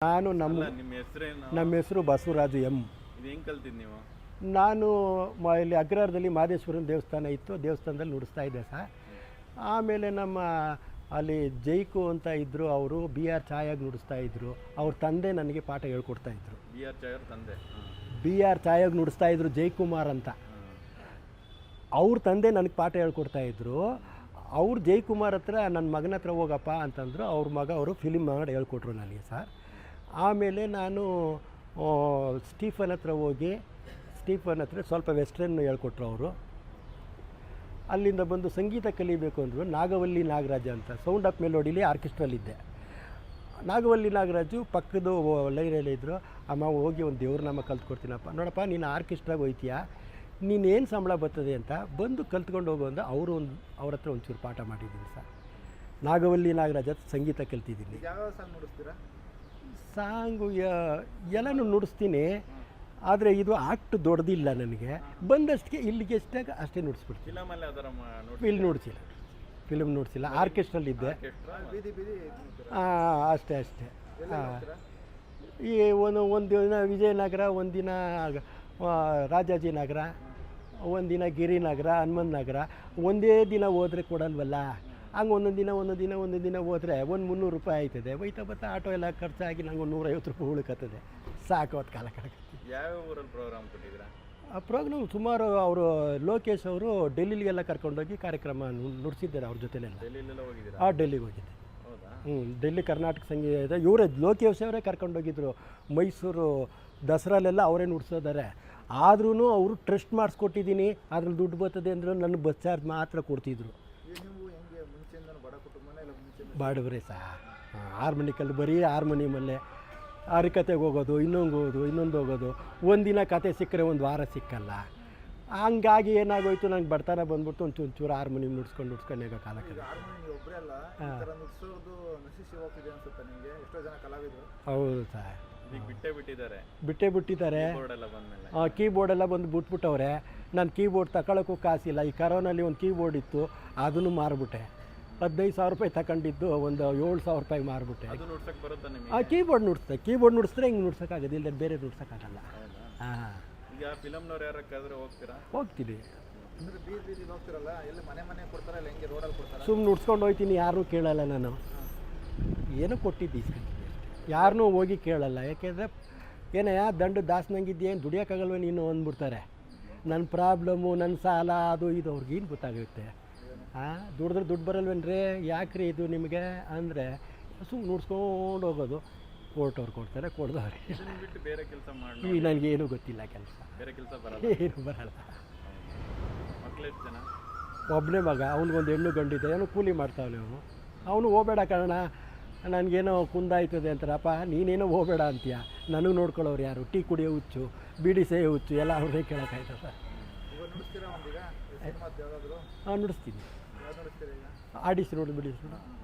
ನಾನು ನಮ್ಮ ನಿಮ್ಮ ಹೆಸರೇನು? ನಮ್ಮ ಹೆಸರು ಬಸವರಾಜು ಎಂ. ಇದು ಹೆಂಗ್ ಕಲ್ತಿದ್ ನೀವು? ನಾನು ಮ ಇಲ್ಲಿ ಅಗ್ರಹಾರದಲ್ಲಿ ಮಾದೇಶ್ವರನ ದೇವಸ್ಥಾನ ಇತ್ತು ದೇವಸ್ಥಾನದಲ್ಲಿ ನುಡಿಸ್ತಾ ಇದ್ದೆ ಸರ್ ಆಮೇಲೆ ನಮ್ಮ ಅಲ್ಲಿ ಜೈಕು ಅಂತ ಇದ್ದರು ಅವರು ಬಿ ಆರ್ ಛಾಯಾಗಿ ನುಡಿಸ್ತಾ ಇದ್ದರು ಅವ್ರ ತಂದೆ ನನಗೆ ಪಾಠ ಹೇಳ್ಕೊಡ್ತಾ ಇದ್ದರು ಬಿ ಆರ್ ಚಾಯರ್ ತಂದೆ? ಬಿ ಆರ್ ಛಾಯಾಗಿ ನುಡಿಸ್ತಾ ಇದ್ರು ಜೈಕುಮಾರ್ ಅಂತ. ಅವ್ರ ತಂದೆ ನನಗೆ ಪಾಠ ಹೇಳ್ಕೊಡ್ತಾ ಇದ್ದರು ಅವ್ರು ಜೈಕುಮಾರ್ ಹತ್ರ ನನ್ನ ಮಗನ ಹತ್ರ ಹೋಗಪ್ಪ ಅಂತಂದರು ಅವ್ರ ಮಗ ಅವರು ಫಿಲಿಮ್ ಮಾಡಿ ಹೇಳ್ಕೊಟ್ರು ನನಗೆ ಸರ್ ಆಮೇಲೆ ನಾನು ಸ್ಟೀಫನ್ ಹತ್ರ ಹೋಗಿ, ಸ್ಟೀಫನ್ ಹತ್ರ ಸ್ವಲ್ಪ ವೆಸ್ಟರ್ನ್ ಹೇಳ್ಕೊಟ್ರು ಅವರು. ಅಲ್ಲಿಂದ ಬಂದು ಸಂಗೀತ ಕಲಿಬೇಕು ಅಂದರು, ನಾಗವಲ್ಲಿ ನಾಗರಾಜ ಅಂತ. ಸೌಂಡ್ ಆಫ್ ಮೆಲೋಡಿಲಿ ಆರ್ಕೆಸ್ಟ್ರಲ್ಲಿದ್ದೆ. ನಾಗವಲ್ಲಿ ನಾಗರಾಜು ಪಕ್ಕದ ಲೈರಲ್ಲಿ ಇದ್ದರು ಅಮ್ಮ, ಹೋಗಿ ಒಂದು ದೇವ್ರ ನಾಮ ಕಲ್ತ್ಕೊಡ್ತೀನಪ್ಪ. ನೋಡಪ್ಪ, ನೀನು ಆರ್ಕೆಸ್ಟ್ರಾಗೆ ಹೋಯ್ತೀಯಾ? ನೀನೇನು ಸಂಬಳ ಬರ್ತದೆ ಅಂತ ಬಂದು ಕಲ್ತ್ಕೊಂಡು ಹೋಗು ಅಂತ ಅವರು ಒಂದು, ಅವ್ರ ಹತ್ರ ಒಂಚೂರು ಪಾಠ ಮಾಡಿದ್ದೀನಿ ಸರ್. ನಾಗವಲ್ಲಿ ನಾಗರಾಜ ಸಂಗೀತ ಕಲ್ತಿದ್ದೀನಿ. ಸಾಂಗ್ ಎಲ್ಲನೂ ನುಡಿಸ್ತೀನಿ ಆದರೆ ಇದು ಆಕ್ಟ್ ದೊಡ್ಡದಿಲ್ಲ ನನಗೆ. ಬಂದಷ್ಟಿಗೆ ಇಲ್ಲಿಗೆ ಎಷ್ಟಾಗ ಅಷ್ಟೇ ನುಡಿಸ್ಬಿಡ್ತೀನಿ. ಇಲ್ಲಿ ಅಲ್ಲಿ ಯಾವ್ದಾರ ನೋಡಿ ಫಿಲ್ಮ್ ನುಡಿಸಿಲ್ಲ. ಫಿಲ್ಮ್ ನುಡಿಸಿಲ್ಲ. ಆರ್ಕೆಸ್ಟ್ರಲ್ಲಿದ್ದೆ ಅಷ್ಟೇ ಅಷ್ಟೇ. ಹಾಂ ಈ ಒಂದು ಒಂದು ದಿನ ವಿಜಯನಗರ ಒಂದಿನ ರಾಜಾಜಿ ರಾಜಾಜಿನಗರ ಒಂದಿನ ಗಿರಿನಗರ ಹನುಮಂತ ನಗರ ಒಂದೇ ದಿನ ಹೋದ್ರೆ ಕೊಡಲ್ವಲ್ಲ? ಹಂಗೆ ಒಂದೊಂದು ದಿನ ಒಂದೊಂದು ದಿನ ಒಂದೊಂದು ದಿನ ಹೋದರೆ ಒಂದು ಮುನ್ನೂರು ರೂಪಾಯಿ ಆಯ್ತದೆ. ಹೋಯ್ತಾ ಬರ್ತಾ ಆಟೋ ಎಲ್ಲ ಖರ್ಚಾಗಿ ನಂಗೆ ಒಂದು ನೂರೈವತ್ತು ರೂಪಾಯಿ ಉಳ್ಕತ್ತದೆ. ಸಾಕು ಅವತ್ತು ಕಾಲ ಯಾವ ಊರಲ್ಲಿ ಪ್ರೋಗ್ರಾಮ್ ಕೊಟ್ಟಿದ್ದೀರಾ? ಆ ಪ್ರೋಗ್ರಾಮ್ ಸುಮಾರು ಅವರು ಲೋಕೇಶ್ ಅವರು ಡೆಲ್ಲಿಗೆಲ್ಲ ಕರ್ಕೊಂಡೋಗಿ ಕಾರ್ಯಕ್ರಮ ನುಡಿಸಿದ್ದಾರೆ ಅವ್ರ ಜೊತೆಲೆಲ್ಲ. ಹೋಗಿದ್ದೀರಾ? ಆ ಡೆಲ್ಲಿಗೆ ಹೋಗಿದ್ದೆ. ಹೌದಾ? ಹ್ಞೂ ಡೆಲ್ಲಿ ಕರ್ನಾಟಕ ಸಂಗೀತ ಇವರೇ ಲೋಕೇಶ್ ಅವರೇ ಕರ್ಕೊಂಡೋಗಿದ್ರು ಮೈಸೂರು ದಸರಾಲೆಲ್ಲ ಅವರೇ ನುಡ್ಸೋದಾರೆ. ಆದ್ರೂ ಅವರು ಟ್ರಸ್ಟ್ ಮಾಡಿಸ್ಕೊಟ್ಟಿದ್ದೀನಿ. ಅದ್ರಲ್ಲಿ ದುಡ್ಡು ಬರ್ತದೆ ಅಂದ್ರೆ ನನ್ನ ಬಸ್ ಚಾರ್ಜ್ ಮಾತ್ರ ಕೊಡ್ತಿದ್ರು ಈಗ ನೀವು ಹೆಂಗೆ ಮುಂಚೆಯಿಂದನೂ ಬಡ ಕುಟುಂಬನೇ ಇಲ್ಲ ಮುಂಚೆ ಬಾಡುವ್ರೆ ಸಹ ಹಾರ್ಮೋನಿಕಲ್ಲಿ ಬರೀ ಹಾರ್ಮೋನಿಯಮಲ್ಲೇ ಹರಿಕತೆಗೆ ಹೋಗೋದು ಇನ್ನೊಂದು ಹೋಗೋದು ಇನ್ನೊಂದು ಹೋಗೋದು. ಒಂದಿನ ಕತೆ ಸಿಕ್ಕರೆ ಒಂದು ವಾರ ಸಿಕ್ಕಲ್ಲ. ಹಂಗಾಗಿ ಏನಾಗೋಯ್ತು ನಂಗೆ ಬರ್ತಾನೆ ಬಂದ್ಬಿಟ್ಟು ಒಂದು ಚೂರು ಹಾರ್ಮೋನಿಯಂ ನುಡ್ಸ್ಕೊಂಡು ನುಡ್ಸ್ಕೊಂಡು ಹೇಗೋ ಕಾಲ ಹೌದು ಸರ್ ಬಿಟ್ಟೇ ಬಿಟ್ಟಿದ್ದಾರೆ. ಬಿಟ್ಟೇ ಬಿಟ್ಟಿದ್ದಾರೆ. ಕೀಬೋರ್ಡ್ ಎಲ್ಲ ಬಂದು ಬಿಟ್ಬಿಟ್ಟವ್ರೆ. ನಾನು ಕೀಬೋರ್ಡ್ ತಗೊಳಕ್ಕೂ ಕಾಸಿಲ್ಲ. ಈ ಕರೋನಲ್ಲಿ ಒಂದು ಕೀಬೋರ್ಡ್ ಇತ್ತು ಅದನ್ನು ಮಾರ್ಬಿಟ್ಟೆ. ಹದಿನೈದು ಸಾವಿರ ರೂಪಾಯಿ ತಗೊಂಡಿದ್ದು ಒಂದು ಏಳು ಸಾವಿರ ರೂಪಾಯಿ ಮಾರ್ಬಿಟ್ಟೆ. ಆ ಕೀಬೋರ್ಡ್ ನುಡಿಸ್ತೆ ಕೀಬೋರ್ಡ್ ನುಡಿಸಿದ್ರೆ ಹಿಂಗೆ ನುಡ್ಸೋಕ್ಕಾಗೋದಿಲ್ಲ ಬೇರೆ ನುಡ್ಸೋಕ್ಕಾಗಲ್ಲ. ಹಾಂ. ಈಗ ಫಿಲಮ್ನವ್ರು ಯಾರಕ್ಕಾದ್ರೆ ಹೋಗ್ತೀರಾ? ಇಲ್ಲ ಸುಮ್ಮನೆ ನುಡ್ಸ್ಕೊಂಡು ಹೋಗ್ತೀನಿ ಯಾರೂ ಕೇಳಲ್ಲ ನಾನು. ಏನೂ ಕೊಟ್ಟಿದ್ದು ಇಸ್ಕೊಂತೀನಿ ಯಾರನ್ನೂ ಹೋಗಿ ಕೇಳಲ್ಲ. ಯಾಕೆಂದರೆ ಏನಯ್ಯ ದಂಡು ದಾಸ್ನಂಗಿದ್ದೇನು ದುಡಿಯೋಕ್ಕಾಗಲ್ವ ನೀನು ಅಂದ್ಬಿಡ್ತಾರೆ. ನನ್ನ ಪ್ರಾಬ್ಲಮ್ಮು ನನ್ನ ಸಾಲ ಅದು ಇದು ಅವ್ರಿಗೇನು ಗೊತ್ತಾಗುತ್ತೆ? ಹಾಂ ದುಡಿದ್ರೆ ದುಡ್ಡು ಬರಲ್ವೇನ್ರಿ? ಯಾಕ್ರಿ ಇದು ನಿಮಗೆ? ಅಂದರೆ ಸುಮ್ಮನೆ ನುಡ್ಸ್ಕೊಂಡು ಹೋಗೋದು. ಕೋರ್ಟವ್ರು ಕೊಡ್ತಾರೆ ಕೊಡ್ದವ್ರೆ ಬಿಟ್ಟು ಬೇರೆ ಕೆಲಸ ಮಾಡಿ ಈಗ ನನಗೇನು ಗೊತ್ತಿಲ್ಲ ಕೆಲಸ. ಬೇರೆ ಕೆಲಸ ಬರಲ್ಲ? ಏನು ಬರಲ್ಲ. ಮಕ್ಕಳೆಷ್ಟು ಜನ? ಒಬ್ಬನೇ ಮಗ ಅವ್ನಿಗೊಂದು ಹೆಣ್ಣು ಗಂಡಿದೆ ಅವನು ಕೂಲಿ ಮಾಡ್ತಾವನೆ ಅವನು. ಅವನು ಹೋಗಬೇಡ ಕಾರಣ ನನಗೇನೋ ಕುಂದಾಯ್ತದೆ ಅಂತಾರಪ್ಪ. ನೀನೇನೋ ಹೋಗಬೇಡ ಅಂತೀಯ. ನನಗೆ ನೋಡ್ಕೊಳ್ಳೋರು ಯಾರು? ಟೀ ಕುಡಿಯೋ ಹುಚ್ಚು ಬೀಡಿ ಸೇಯೋ ಹುಚ್ಚು ಎಲ್ಲ ಅವ್ರನ್ನೇ ಕೇಳೋಕ್ಕಾಯ್ತದ. ಹಾಂ ನುಡಿಸ್ತೀನಿ. ಆಡಿಸಿ ನೋಡಿ ಬಿಡಿಸಿ ನೋಡ್ತೀನಿ.